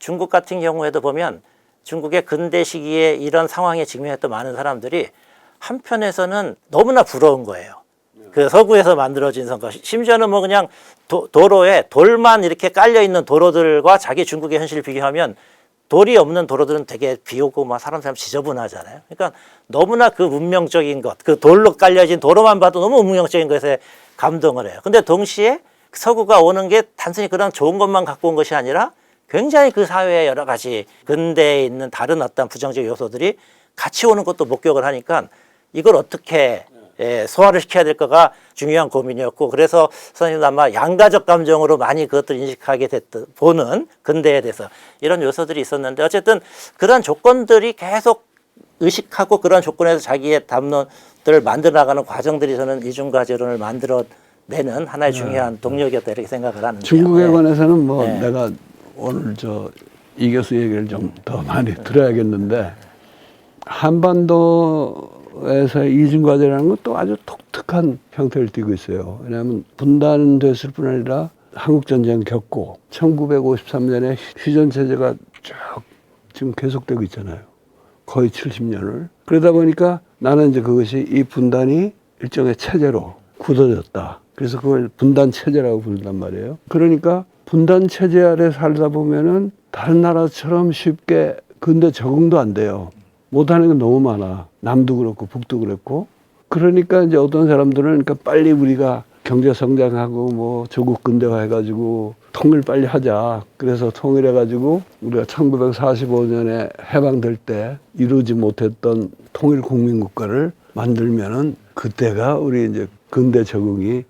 중국 같은 경우에도 보면 중국의 근대 시기에 이런 상황에 직면했던 많은 사람들이 한편에서는 너무나 부러운 거예요. 그 서구에서 만들어진 선거 심지어는 뭐 그냥 도, 도로에 돌만 이렇게 깔려 있는 도로들과 자기 중국의 현실을 비교하면 돌이 없는 도로들은 되게 비 오고 막 사람 사람 지저분하잖아요. 그러니까 너무나 그 문명적인 것, 그 돌로 깔려진 도로만 봐도 너무 문명적인 것에 감동을 해요. 근데 동시에 서구가 오는 게 단순히 그런 좋은 것만 갖고 온 것이 아니라 굉장히 그 사회의 여러 가지 근대에 있는 다른 어떤 부정적 요소들이 같이 오는 것도 목격을 하니까 이걸 어떻게 예, 소화를 시켜야 될 거가 중요한 고민이었고 그래서 선생님도 아마 양가적 감정으로 많이 그것들 인식하게 됐던 보는 근대에 대해서 이런 요소들이 있었는데 어쨌든 그런 조건들이 계속 의식하고 그런 조건에서 자기의 담론들을 만들어 나가는 과정들이 저는 이중과제론을 만들어 내는 하나의 중요한 동력이었다 이렇게 생각을 하는데요. 중국에 네. 관해서는 뭐 네. 내가 오늘 저 이 교수 얘기를 좀 더 많이 들어야겠는데 한반도에서 이중과제라는 건 또 아주 독특한 형태를 띠고 있어요. 왜냐하면 분단됐을 뿐 아니라 한국 전쟁 겪고 1953년에 휴전 체제가 쭉 지금 계속되고 있잖아요. 거의 70년을. 그러다 보니까 나는 이제 그것이 이 분단이 일종의 체제로 굳어졌다. 그래서 그걸 분단 체제라고 부른단 말이에요. 그러니까 분단 체제 아래 살다 보면은 다른 나라처럼 쉽게 근데 적응도 안 돼요. 못하는 게 너무 많아. 남도 그렇고 북도 그랬고. 그러니까 이제 어떤 사람들은 그러니까 빨리 우리가 경제 성장하고 뭐 조국 근대화 해가지고 통일 빨리 하자. 그래서 통일해가지고 우리가 1945년에 해방될 때 이루지 못했던 통일 국민국가를 만들면은 그때가 우리 이제 근대 적응이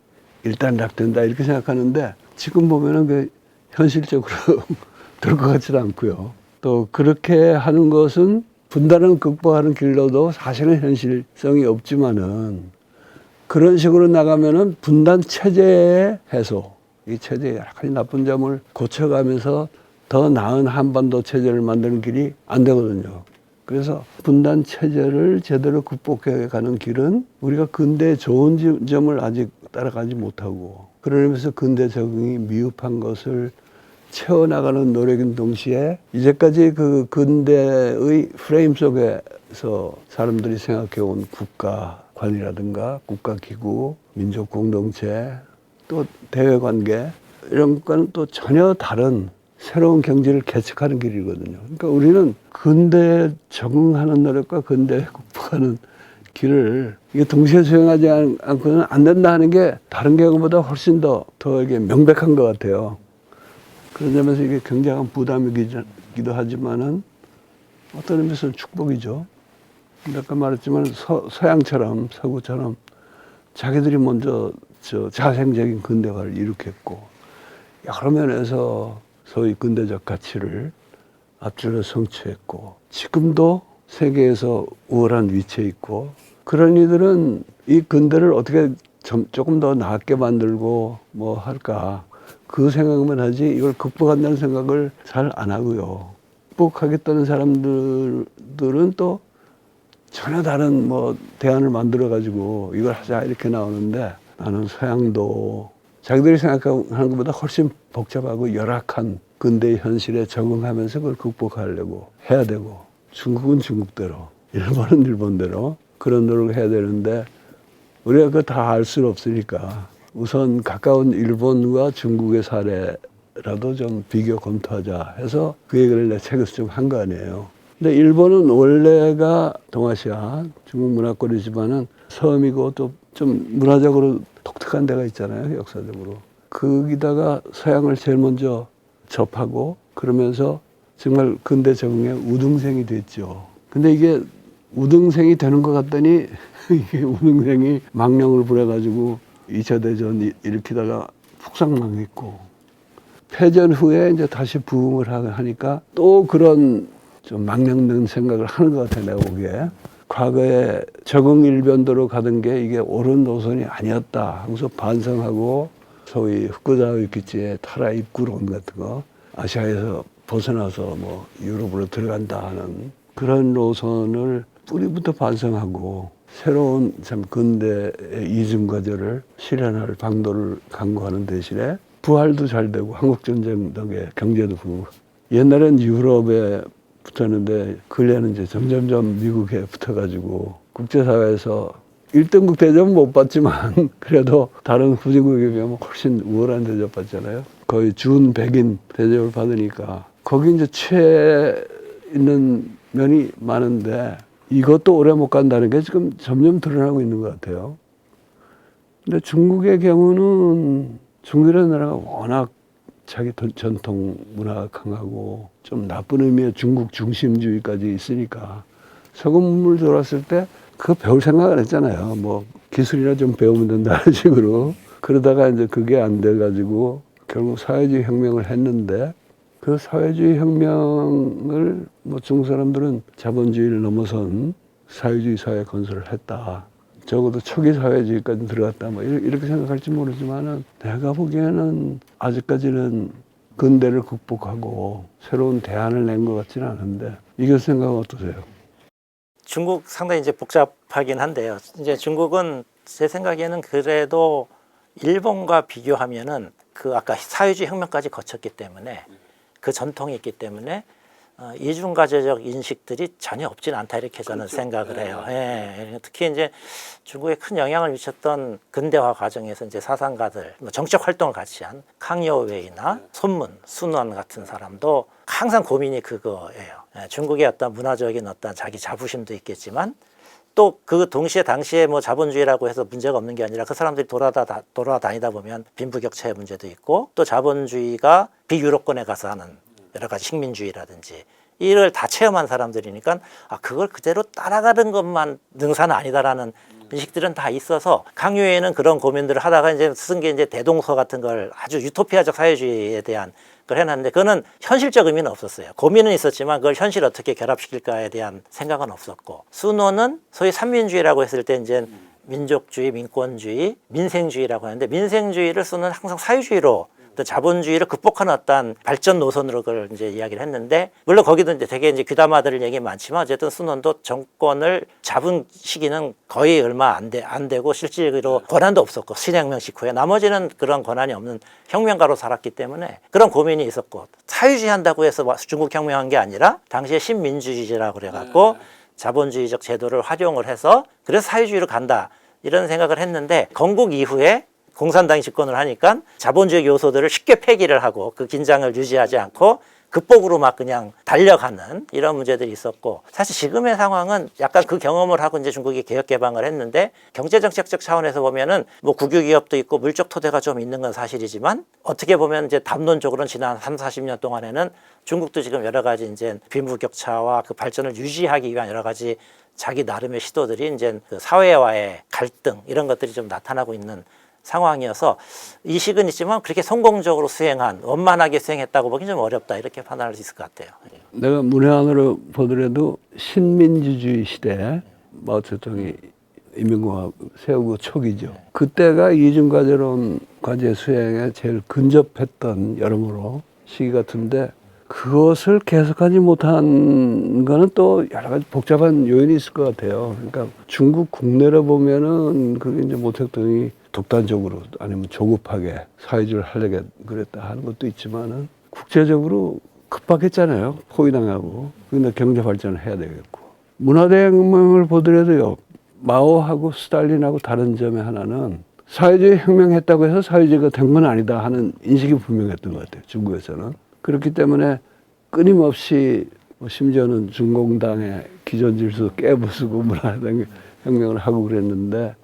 일단락된다 이렇게 생각하는데 지금 보면은 그 현실적으로 될 것 같지는 않고요. 또 그렇게 하는 것은 분단을 극복하는 길로도 사실은 현실성이 없지만은 그런 식으로 나가면은 분단 체제의 해소, 이 체제의 여러 가지 나쁜 점을 고쳐가면서 더 나은 한반도 체제를 만드는 길이 안 되거든요. 그래서 분단 체제를 제대로 극복해 가는 길은 우리가 근대 좋은 지- 점을 아직 따라가지 못하고 그러면서 근대 적응이 미흡한 것을 채워나가는 노력인 동시에 이제까지 그 근대의 프레임 속에서 사람들이 생각해온 국가관이라든가 국가기구, 민족 공동체, 또 대외관계 이런 거는 또 전혀 다른 새로운 경제를 개척하는 길이거든요. 그러니까 우리는 근대에 적응하는 노력과 근대에 극복하는 길을 이게 동시에 수행하지 않- 않고는 안 된다 하는 게 다른 경우보다 훨씬 더, 더 이게 명백한 것 같아요. 그런 점에서 이게 굉장한 부담이기도 하지만은 어떤 의미에서는 축복이죠. 아까 말했지만 서, 서양처럼 서구처럼 자기들이 먼저 저 자생적인 근대화를 일으켰고 여러 면에서 소위 근대적 가치를 앞질러 성취했고 지금도 세계에서 우월한 위치에 있고 그런 이들은 이 근대를 어떻게 좀, 조금 더 나았게 만들고 뭐 할까 그 생각만 하지 이걸 극복한다는 생각을 잘 안 하고요. 극복하겠다는 사람들은 또 전혀 다른 뭐 대안을 만들어 가지고 이걸 하자 이렇게 나오는데 나는 서양도 자기들이 생각하는 것보다 훨씬 복잡하고 열악한 근대 현실에 적응하면서 그걸 극복하려고 해야 되고 중국은 중국대로 일본은 일본대로 그런 노력을 해야 되는데 우리가 그거 다 알 수는 없으니까 우선 가까운 일본과 중국의 사례라도 좀 비교 검토하자 해서 그 얘기를 내 책에서 좀 한 거 아니에요. 근데 일본은 원래가 동아시아 중국 문화권이지만은 섬이고 또 좀 문화적으로 독특한 데가 있잖아요 역사적으로 거기다가 서양을 제일 먼저 접하고 그러면서 정말 근대 적응의 우등생이 됐죠. 근데 이게 우등생이 되는 것 같더니 우등생이 망령을 부려가지고 2차 대전 이- 일으키다가 폭삭 망했고 패전 후에 이제 다시 부흥을 하- 하니까 또 그런 좀 망령된 생각을 하는 것 같아 내가 보기에. 과거에 적응 일변도로 가던 게 이게 옳은 노선이 아니었다 하고서 반성하고 소위 흑구자위키치의 타라 입구론 같은 거. 아시아에서 벗어나서 뭐 유럽으로 들어간다 하는 그런 노선을 뿌리부터 반성하고 새로운 참 근대의 이중 과제를 실현할 방도를 강구하는 대신에 부활도 잘 되고 한국 전쟁 덕에 경제도 부- 옛날엔 유럽에 붙었는데 근래는 이제 점점점 미국에 붙어가지고 국제사회에서 1등국 대접 못 받지만 그래도 다른 후진국에 비하면 훨씬 우월한 대접 받잖아요. 거의 준 백인 대접을 받으니까 거기 이제 취해 있는 면이 많은데 이것도 오래 못 간다는 게 지금 점점 드러나고 있는 것 같아요. 근데 중국의 경우는 중국이라는 나라가 워낙 자기 돈- 전통 문화가 강하고 좀 나쁜 의미의 중국 중심주의까지 있으니까 서구 문물 들어왔을 때 그거 배울 생각 안 했잖아요. 뭐 기술이나 좀 배우면 된다는 식으로 그러다가 이제 그게 안 돼가지고 결국 사회주의 혁명을 했는데 그 사회주의 혁명을 뭐 중국 사람들은 자본주의를 넘어선 사회주의 사회 건설을 했다. 적어도 초기 사회주의까지 들어갔다. 뭐 이렇게 생각할지 모르지만은 내가 보기에는 아직까지는 근대를 극복하고 새로운 대안을 낸 것 같지는 않은데 이게 생각 어떠세요? 중국 상당히 이제 복잡하긴 한데요. 이제 중국은 제 생각에는 그래도 일본과 비교하면은 그 아까 사회주의 혁명까지 거쳤기 때문에 그 전통이 있기 때문에 어, 이중가제적 인식들이 전혀 없지는 않다 이렇게 저는 생각을 해요. 예, 특히 이제 중국에 큰 영향을 미쳤던 근대화 과정에서 이제 사상가들, 뭐 정책 활동을 같이 한 캉여웨이나 손문, 순원 같은 사람도 항상 고민이 그거예요. 예, 중국의 어떤 문화적인 어떤 자기 자부심도 있겠지만 또 그 동시에 당시에 뭐 자본주의라고 해서 문제가 없는 게 아니라 그 사람들이 돌아다 돌아다니다 보면 빈부격차의 문제도 있고 또 자본주의가 비유럽권에 가서 하는 여러 가지 식민주의라든지 이를 다 체험한 사람들이니까 아 그걸 그대로 따라가는 것만 능사는 아니다라는 인식들은 다 있어서 강요에는 그런 고민들을 하다가 이제 쓴 게 이제 대동서 같은 걸 아주 유토피아적 사회주의에 대한 걸 해놨는데 그거는 현실적 의미는 없었어요. 고민은 있었지만 그걸 현실 어떻게 결합시킬까에 대한 생각은 없었고 순호는 소위 삼민주의라고 했을 때 이제 민족주의, 민권주의, 민생주의라고 하는데 민생주의를 쓰는 항상 사회주의로 또 자본주의를 극복하는 어떤 발전 노선으로 그걸 이제 이야기를 했는데 물론 거기도 이제 되게 이제 귀담아들 얘기 많지만 어쨌든 순원도 정권을 잡은 시기는 거의 얼마 안, 돼, 안 되고 실질적으로 권한도 없었고 신혁명 직후에 나머지는 그런 권한이 없는 혁명가로 살았기 때문에 그런 고민이 있었고 사회주의 한다고 해서 막 중국 혁명한 게 아니라 당시에 신민주주의라고 그래갖고 자본주의적 제도를 활용을 해서 그래서 사회주의로 간다 이런 생각을 했는데 건국 이후에 공산당이 집권을 하니까 자본주의 요소들을 쉽게 폐기를 하고 그 긴장을 유지하지 않고 극복으로 막 그냥 달려가는 이런 문제들이 있었고 사실 지금의 상황은 약간 그 경험을 하고 이제 중국이 개혁 개방을 했는데 경제 정책적 차원에서 보면은 뭐 국유 기업도 있고 물적 토대가 좀 있는 건 사실이지만 어떻게 보면 이제 담론적으로는 지난 3, 40년 동안에는 중국도 지금 여러 가지 이제 빈부격차와 그 발전을 유지하기 위한 여러 가지 자기 나름의 시도들이 이제 그 사회와의 갈등 이런 것들이 좀 나타나고 있는 상황이어서 이식은 있지만 그렇게 성공적으로 수행한 원만하게 수행했다고 보기 좀 어렵다 이렇게 판단할 수 있을 것 같아요. 내가 문외한으로 보더라도 신민주주의 시대 마오쩌둥이 인민공화국 세우고 초기죠. 그때가 이중과제론 과제 수행에 제일 근접했던 여러모로 시기 같은데 그것을 계속하지 못한 거는 또 여러 가지 복잡한 요인이 있을 것 같아요. 그러니까 중국 국내로 보면은 그게 이제 모택동이 독단적으로 아니면 조급하게 사회주의를 하려고 그랬다 하는 것도 있지만은 국제적으로 급박했잖아요. 포위당하고. 근데 경제 발전을 해야 되겠고. 문화대혁명을 보더라도요. 마오하고 스탈린하고 다른 점의 하나는 사회주의 혁명했다고 해서 사회주의가 된 건 아니다 하는 인식이 분명했던 것 같아요. 중국에서는. 그렇기 때문에 끊임없이 뭐 심지어는 중공당의 기존 질서 깨부수고 문화혁명을 하고 그랬는데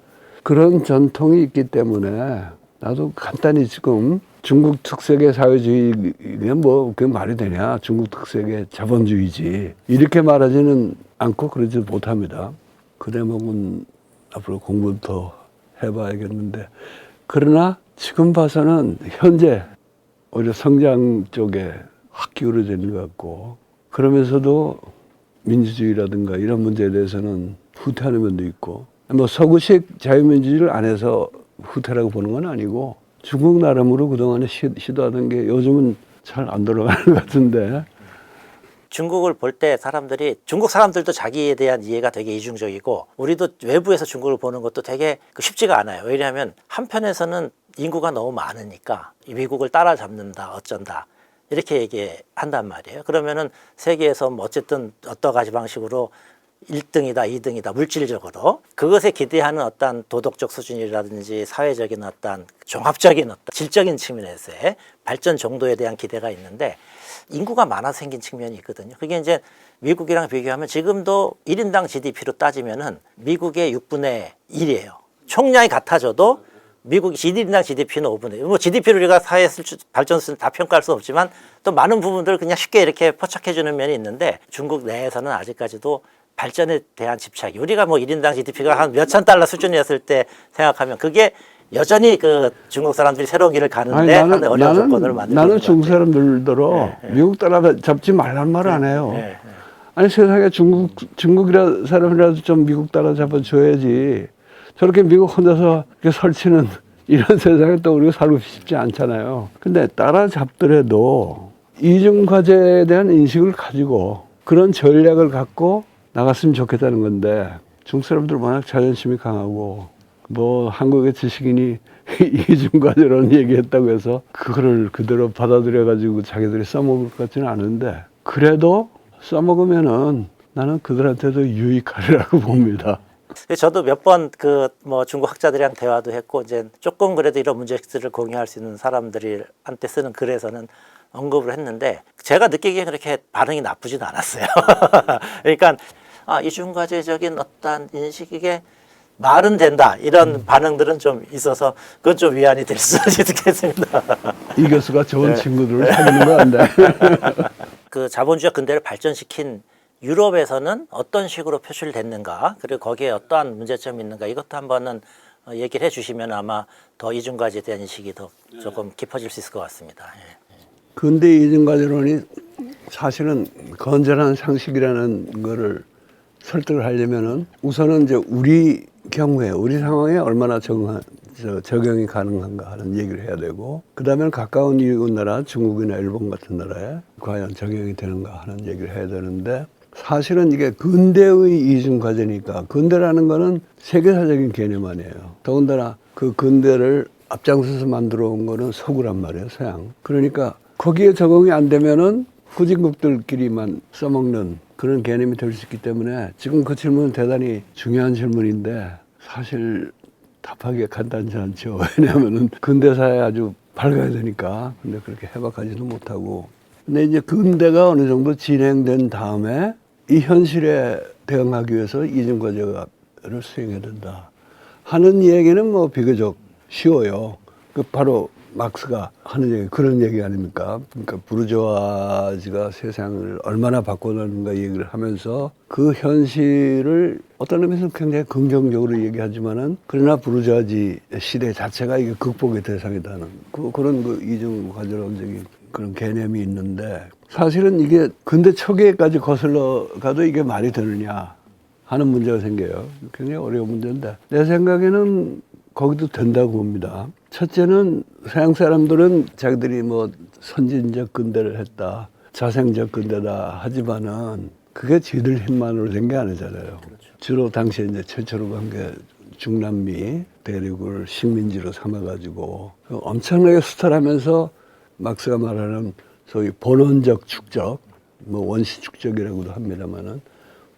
그런 전통이 있기 때문에 나도 간단히 지금 중국 특색의 사회주의 이게 뭐 그게 말이 되냐? 중국 특색의 자본주의지. 이렇게 말하지는 않고 그러지 못합니다. 그 대목은 앞으로 공부 더 해봐야겠는데. 그러나 지금 봐서는 현재 오히려 성장 쪽에 확 기울어져 있는 것 같고 그러면서도 민주주의라든가 이런 문제에 대해서는 후퇴하는 면도 있고 뭐 서구식 자유민주주의를 안 해서 후퇴라고 보는 건 아니고 중국 나름으로 그동안에 시, 시도하던 게 요즘은 잘 안 돌아가는 것 같은데 중국을 볼 때 사람들이 중국 사람들도 자기에 대한 이해가 되게 이중적이고 우리도 외부에서 중국을 보는 것도 되게 그 쉽지가 않아요. 왜냐하면 한편에서는 인구가 너무 많으니까 이 미국을 따라잡는다 어쩐다 이렇게 얘기한단 말이에요. 그러면은 세계에서 뭐 어쨌든 어떠 가지 방식으로 1등이다, 2등이다, 물질적으로 그것에 기대하는 어떤 도덕적 수준이라든지 사회적인 어떤 종합적인 어떤 질적인 측면에서의 발전 정도에 대한 기대가 있는데 인구가 많아서 생긴 측면이 있거든요. 그게 이제 미국이랑 비교하면 지금도 1인당 GDP로 따지면은 미국의 6분의 1이에요. 총량이 같아져도 미국이 GDP당 GDP는 5분의 1. 뭐 GDP를 우리가 사회 발전 수준 다 평가할 수 없지만 또 많은 부분들을 그냥 쉽게 이렇게 포착해 주는 면이 있는데 중국 내에서는 아직까지도 발전에 대한 집착이 우리가 뭐 1인당 GDP가 한 몇천 달러 수준이었을 때 생각하면 그게 여전히 그 중국 사람들이 새로운 길을 가는데 상당히 어려운 조건을 만들고 나는 중국 같아요. 사람들더러 미국 따라 잡지 말란 말 안 해요. 예, 예. 아니 세상에 중국 중국이라 사람이라도 좀 미국 따라 잡아 줘야지. 저렇게 미국 혼자서 이렇게 설치는 이런 세상에 또 우리가 살고 싶지 않잖아요. 근데 따라 잡더라도 이중 과제에 대한 인식을 가지고 그런 전략을 갖고 나갔으면 좋겠다는 건데 중국 사람들 워낙 자존심이 강하고 뭐 한국의 지식인이 이중 과제라는 얘기했다고 해서 그거를 그대로 받아들여 가지고 자기들이 써먹을 것 같지는 않은데 그래도 써먹으면은 나는 그들한테도 유익하리라고 봅니다. 저도 몇 번 그 뭐 중국 학자들이랑 대화도 했고 이제 조금 그래도 이런 문제들을 공유할 수 있는 사람들한테 쓰는 글에서는 언급을 했는데 제가 느끼기에 그렇게 반응이 나쁘진 않았어요. 그러니까 아, 이중과제적인 어떤 인식이게 말은 된다 이런 반응들은 좀 있어서 그건 좀 위안이 될 수 있겠습니다. 이 교수가 좋은 친구들을 사귀는 거안 돼. 그 자본주의 근대를 발전시킨 유럽에서는 어떤 식으로 표출됐는가 그리고 거기에 어떠한 문제점이 있는가 이것도 한번은 어, 얘기를 해주시면 아마 더 이중과제에 대한 인식이 더 조금 깊어질 수 있을 것 같습니다. 예. 근대 이중과제론이 사실은 건전한 상식이라는 거를 설득을 하려면은 우선은 이제 우리 경우에 우리 상황에 얼마나 적응, 저, 적용이 가능한가 하는 얘기를 해야 되고 그다음에 가까운 이웃 나라 중국이나 일본 같은 나라에 과연 적용이 되는가 하는 얘기를 해야 되는데 사실은 이게 근대의 이중 과제니까 근대라는 거는 세계사적인 개념 아니에요. 더군다나 그 근대를 앞장서서 만들어 온 거는 서구란 말이에요, 서양. 그러니까 거기에 적응이 안 되면은 후진국들끼리만 써먹는 그런 개념이 될 수 있기 때문에 지금 그 질문은 대단히 중요한 질문인데 사실 답하기가 간단치 않죠. 왜냐하면은 근대사에 아주 밝아야 되니까. 근데 그렇게 해박하지도 못하고. 근데 이제 근대가 어느 정도 진행된 다음에 이 현실에 대응하기 위해서 이중과제를 수행해야 된다. 하는 얘기는 뭐 비교적 쉬워요. 그 바로 막스가 하는 얘기 그런 얘기 아닙니까? 그러니까 부르주아지가 세상을 얼마나 바꿔놨는가 얘기를 하면서 그 현실을 어떤 의미에서 굉장히 긍정적으로 얘기하지만은 그러나 부르주아지 시대 자체가 이게 극복의 대상이다는 그, 그런 그 이중 과제론적인 그런 개념이 있는데 사실은 이게 근대 초기에까지 거슬러 가도 이게 말이 되느냐 하는 문제가 생겨요. 굉장히 어려운 문제인데 내 생각에는 거기도 된다고 봅니다. 첫째는 서양 사람들은 자기들이 뭐 선진적 근대를 했다, 자생적 근대다 하지만은 그게 지들 힘만으로 된 게 아니잖아요. 주로 당시에 이제 최초로 간게 중남미 대륙을 식민지로 삼아가지고 엄청나게 수탈하면서 막스가 말하는 소위 본원적 축적, 뭐 원시 축적이라고도 합니다만은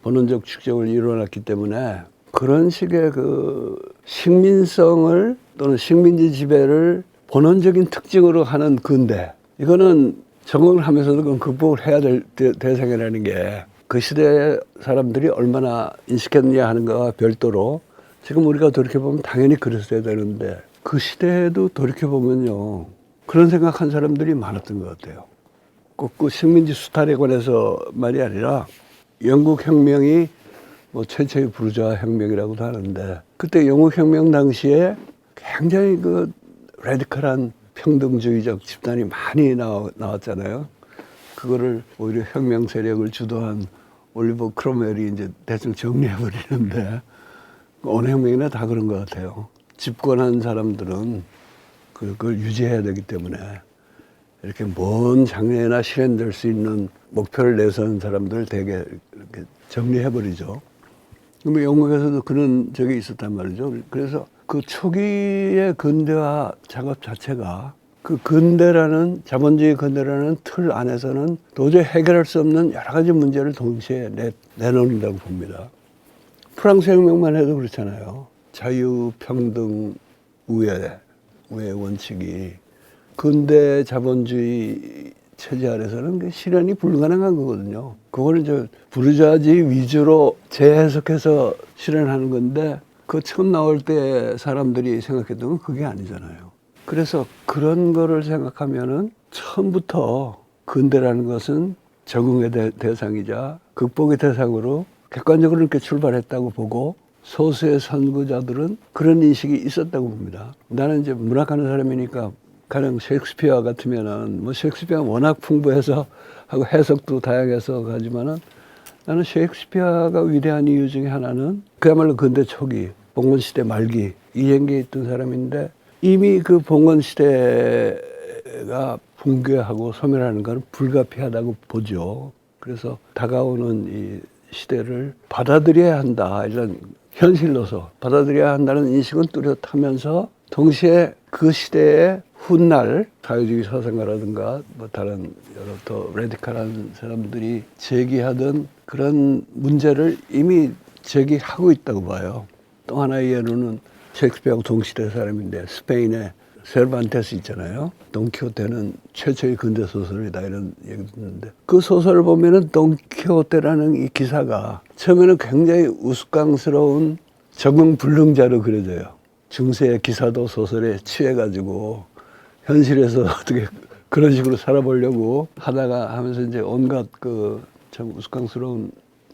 본원적 축적을 이뤄놨기 때문에 그런 식의 그 식민성을 또는 식민지 지배를 본원적인 특징으로 하는 근대 이거는 적응을 하면서도 그건 극복을 해야 될 대- 대상이라는 게 그 시대의 사람들이 얼마나 인식했느냐 하는 거와 별도로 지금 우리가 돌이켜보면 당연히 그랬어야 되는데 그 시대에도 돌이켜보면요 그런 생각한 사람들이 많았던 것 같아요. 꼭 그 식민지 수탈에 관해서 말이 아니라 영국 혁명이 뭐 최초의 부르주아 혁명이라고도 하는데 그때 영국 혁명 당시에 굉장히 그 레디컬한 평등주의적 집단이 많이 나왔잖아요. 그거를 오히려 혁명 세력을 주도한 올리버 크로멜이 이제 대충 정리해 버리는데 어느 혁명이나 다 그런 것 같아요. 집권한 사람들은 그- 그걸 유지해야 되기 때문에 이렇게 먼 장래나 실현될 수 있는 목표를 내세운 사람들 되게 이렇게 정리해버리죠. 그러면 영국에서도 그런 적이 있었단 말이죠. 그래서 그 초기의 근대화 작업 자체가 그 근대라는 자본주의 근대라는 틀 안에서는 도저히 해결할 수 없는 여러 가지 문제를 동시에 내, 내놓는다고 봅니다. 프랑스 혁명만 해도 그렇잖아요. 자유, 평등, 우애, 우애 원칙이 근대 자본주의 체제 아래서는 그 실현이 불가능한 거거든요. 그거를 저 부르주아지 위주로 재해석해서 실현하는 건데 그 처음 나올 때 사람들이 생각했던 건 그게 아니잖아요. 그래서 그런 거를 생각하면은 처음부터 근대라는 것은 적응의 대, 대상이자 극복의 대상으로 객관적으로 이렇게 출발했다고 보고 소수의 선구자들은 그런 인식이 있었다고 봅니다. 나는 이제 문학하는 사람이니까 가령 셰익스피어 같으면은 뭐 셰익스피어가 워낙 풍부해서 하고 해석도 다양해서 가지만은 나는 셰익스피어가 위대한 이유 중에 하나는 그야말로 근대 초기 봉건 시대 말기 이행기에 있던 사람인데 이미 그 봉건 시대가 붕괴하고 소멸하는 것은 불가피하다고 보죠. 그래서 다가오는 이 시대를 받아들여야 한다 이런 현실로서 받아들여야 한다는 인식은 뚜렷하면서 동시에 그 시대의 훗날 사회주의 사상가라든가 뭐 다른 여러 더 레디칼한 사람들이 제기하던 그런 문제를 이미 제기하고 있다고 봐요. 또 하나의 예로는 셰익스피어하고 동시대 사람인데 스페인의 세르반테스 있잖아요. 돈키호테는 최초의 근대 소설이다 이런 얘기 듣는데 그 소설을 보면은 돈키호테라는 이 기사가 처음에는 굉장히 우스꽝스러운 적응 불능자로 그려져요. 중세의 기사도 소설에 취해가지고 현실에서 어떻게 그런 식으로 살아보려고 하다가 하면서 이제 온갖 그 참 우스꽝스러운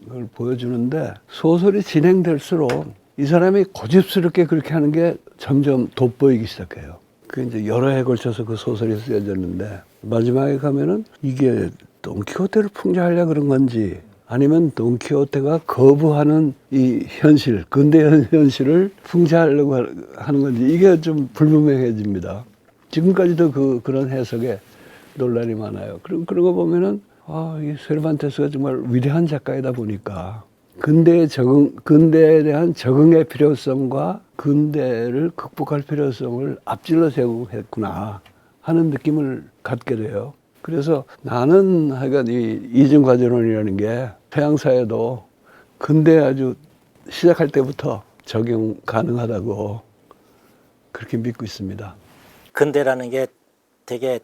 걸 보여주는데 소설이 진행될수록 이 사람이 고집스럽게 그렇게 하는 게 점점 돋보이기 시작해요. 그 이제 여러 해 걸쳐서 그 소설이 쓰여졌는데 마지막에 가면은 이게 돈키호테를 풍자하려 그런 건지 아니면 돈키호테가 거부하는 이 현실, 근대 현- 현실을 풍자하려고 하- 하는 건지 이게 좀 불분명해집니다. 지금까지도 그 그런 해석에 논란이 많아요. 그런 그런 거 보면은 아, 이 세르반테스가 정말 위대한 작가이다 보니까 근대에 적응, 근대에 대한 적응의 필요성과 근대를 극복할 필요성을 앞질러 세우고 했구나 하는 느낌을 갖게 돼요. 그래서 나는 하여간 이 이중과제론이라는 게 서양사에도 근대 아주 시작할 때부터 적용 가능하다고 그렇게 믿고 있습니다. 근대라는 게 되게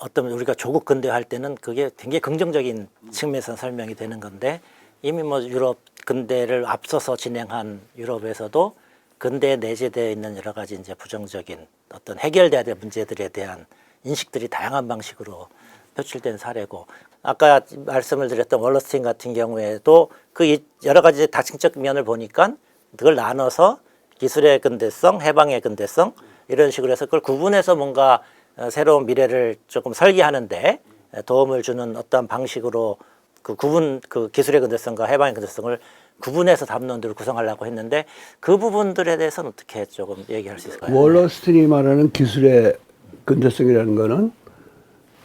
어떤 우리가 조국 근대 할 때는 그게 굉장히 긍정적인 측면에서 설명이 되는 건데 이미 뭐 유럽 근대를 앞서서 진행한 유럽에서도 근대에 내재되어 있는 여러 가지 이제 부정적인 어떤 해결돼야 될 문제들에 대한 인식들이 다양한 방식으로 표출된 사례고 아까 말씀을 드렸던 월러스틴 같은 경우에도 그 이- 여러 가지 다층적 면을 보니까 그걸 나눠서 기술의 근대성, 해방의 근대성 이런 식으로 해서 그걸 구분해서 뭔가 어, 새로운 미래를 조금 설계하는데 도움을 주는 어떤 방식으로 그 구분 그 기술의 근대성과 해방의 근대성을 구분해서 담론들을 구성하려고 했는데 그 부분들에 대해서는 어떻게 조금 얘기할 수 있을까요? 월러스틴이 말하는 기술의 근대성이라는 거는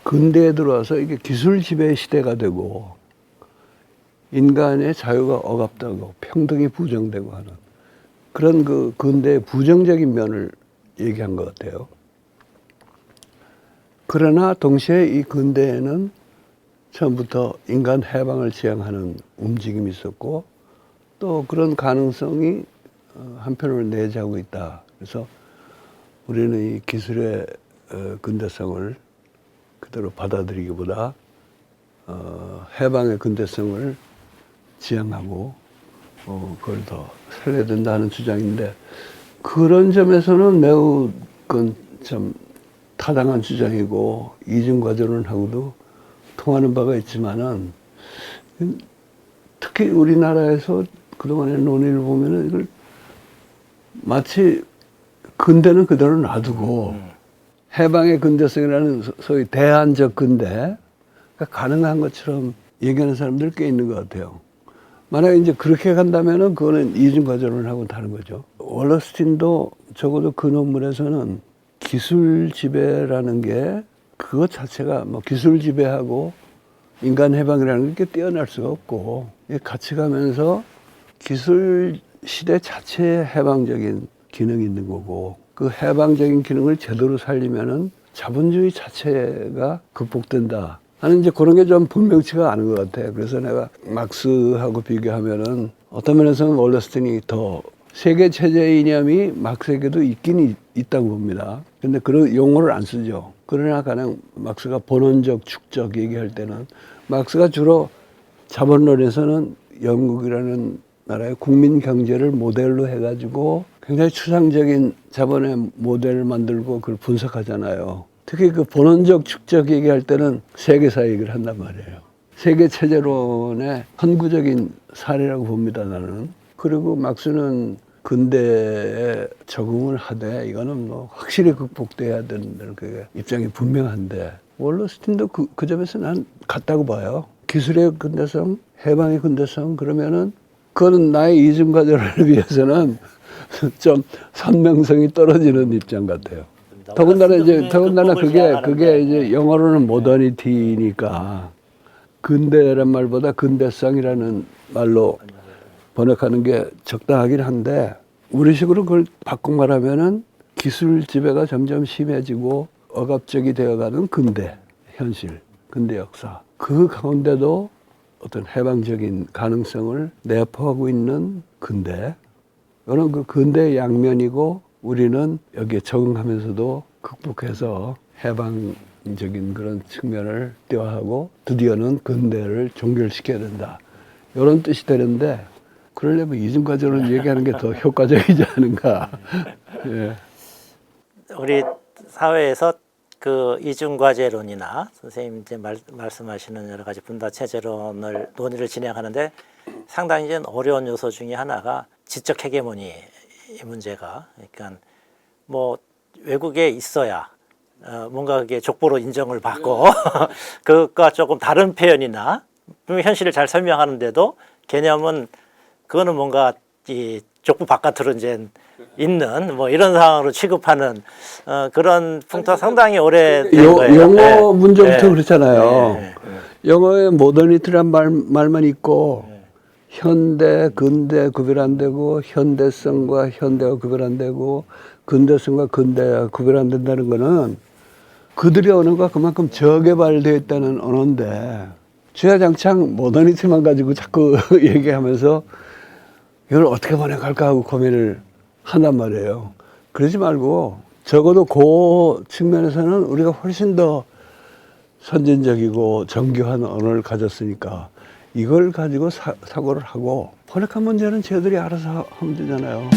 근대에 들어와서 이게 기술 지배 시대가 되고 인간의 자유가 억압되고 평등이 부정되고 하는 그런 그 근대의 부정적인 면을 얘기한 것 같아요. 그러나 동시에 이 근대에는 처음부터 인간 해방을 지향하는 움직임이 있었고 또 그런 가능성이 어, 한편으로 내재하고 있다. 그래서 우리는 이 기술의 어, 근대성을 그대로 받아들이기보다 어, 해방의 근대성을 지향하고 어, 그걸 더 살려야 된다는 주장인데 그런 점에서는 매우 그건 참 타당한 주장이고 이중과제론하고도 통하는 바가 있지만은 특히 우리나라에서 그동안의 논의를 보면은 이걸 마치 근대는 그대로 놔두고 해방의 근대성이라는 소- 소위 대안적 근대가 가능한 것처럼 얘기하는 사람들 꽤 있는 것 같아요. 만약에 이제 그렇게 간다면은 그거는 이중과제론하고 다른 거죠. 월러스틴도 적어도 그 논문에서는 기술 지배라는 게 그것 자체가 뭐 기술 지배하고 인간 해방이라는 게 뛰어날 수가 없고 같이 가면서 기술 시대 자체에 해방적인 기능이 있는 거고 그 해방적인 기능을 제대로 살리면은 자본주의 자체가 극복된다. 하는 이제 그런 게 좀 분명치가 않은 것 같아. 그래서 내가 막스하고 비교하면은 어떤 면에서는 월러스틴이 더 세계 체제 이념이 막스에게도 있긴 있, 있다고 봅니다. 근데 그런 용어를 안 쓰죠. 그러나 가령 막스가 본원적 축적 얘기할 때는 막스가 주로 자본론에서는 영국이라는 나라의 국민 경제를 모델로 해가지고 굉장히 추상적인 자본의 모델을 만들고 그걸 분석하잖아요. 특히 그 본원적 축적 얘기할 때는 세계사 얘기를 한단 말이에요. 세계 체제론의 선구적인 사례라고 봅니다, 나는. 그리고 막스는 근대에 적응을 하되 이거는 뭐 확실히 극복돼야 된다는 그 입장이 분명한데 월러스틴도 그, 그 점에서 난 같다고 봐요. 기술의 근대성, 해방의 근대성 그러면은 그거는 나의 이중 과제를 위해서는 좀 선명성이 떨어지는 입장 같아요. 더군다나 이제 더군다나 그게 그게 이제 영어로는 모더니티니까. 근대란 말보다 근대성이라는 말로 번역하는 게 적당하긴 한데 우리식으로 그걸 바꿔 말하면은 기술 지배가 점점 심해지고 억압적이 되어가는 근대 현실, 근대 역사. 그 가운데도 어떤 해방적인 가능성을 내포하고 있는 근대 이런 그 근대의 양면이고 우리는 여기에 적응하면서도 극복해서 해방적인 그런 측면을 띄어하고 드디어는 근대를 종결시켜야 된다. 이런 뜻이 되는데 그러려면 이중과정을 얘기하는 게 더 효과적이지 않은가. 예. 우리 사회에서 그 이중과제론이나 선생님 이제 말, 말씀하시는 여러 가지 분다 체제론을 논의를 진행하는데 상당히 이제 어려운 요소 중에 하나가 지적 헤게모니 문제가 그러니까 뭐 외국에 있어야 어, 뭔가 그게 족보로 인정을 받고 그것과 조금 다른 표현이나 분명 현실을 잘 설명하는데도 개념은 그거는 뭔가 이 족보 바깥으로 이제 있는 뭐 이런 상황으로 취급하는 어, 그런 풍토가 상당히 오래 된 요- 거예요. 영어 네. 문제부터 네. 그렇잖아요. 네. 영어에 모더니티란 말, 말만 있고 현대, 근대 구별 안 되고 현대성과 현대가 구별 안 되고 근대성과 근대가 구별 안 된다는 거는 그들의 언어가 그만큼 저개발되어 있다는 언어인데 주야장창 모더니티만 가지고 자꾸 얘기하면서 이걸 어떻게 번역할까 하고 고민을 한단 말이에요. 그러지 말고 적어도 그 측면에서는 우리가 훨씬 더 선진적이고 정교한 언어를 가졌으니까 이걸 가지고 사, 사고를 하고 번역한 문제는 쟤들이 알아서 하면 되잖아요.